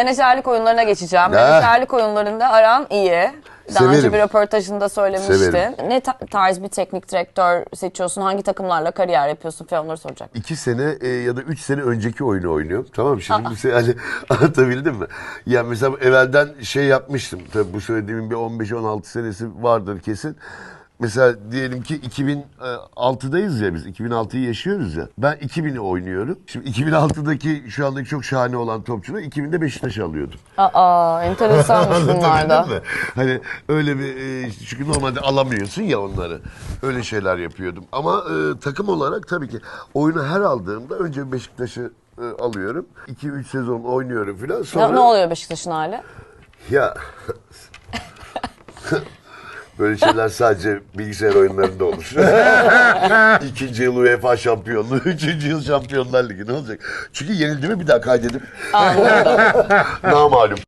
Menajerlik oyunlarına geçeceğim. Ya. Menajerlik oyunlarında aran iyi. Daha önce Severim. bir röportajında söylemiştin. Severim. Ne ta- tarz bir teknik direktör seçiyorsun? Hangi takımlarla kariyer yapıyorsun falan onları soracak. İki sene e, ya da üç sene önceki oyunu oynuyorum. Tamam? Şimdi bir şey hani anlatabildim mi? Yani mesela evvelden şey yapmıştım. Tabii bu söylediğimin bir 15-16 senesi vardır kesin. Mesela diyelim ki 2006'dayız ya biz. 2006'yı yaşıyoruz ya. Ben 2000'i oynuyorum. Şimdi 2006'daki şu andaki çok şahane olan topçular 2000'de Beşiktaş'ı alıyordum. Aa, enteresanmış bunlar da. Mi? Hani öyle bir e, çünkü normalde alamıyorsun ya onları. Öyle şeyler yapıyordum. Ama e, takım olarak tabii ki oyunu her aldığımda önce Beşiktaş'ı e, alıyorum. 2-3 sezon oynuyorum filan. Sonra Ne, ne oluyor Beşiktaş'ın hali? ya Böyle şeyler sadece bilgisayar oyunlarında olur. İkinci yıl UEFA şampiyonluğu, üçüncü yıl şampiyonlar ligi ne olacak? Çünkü yenildi mi bir daha kaydedip. Namalum.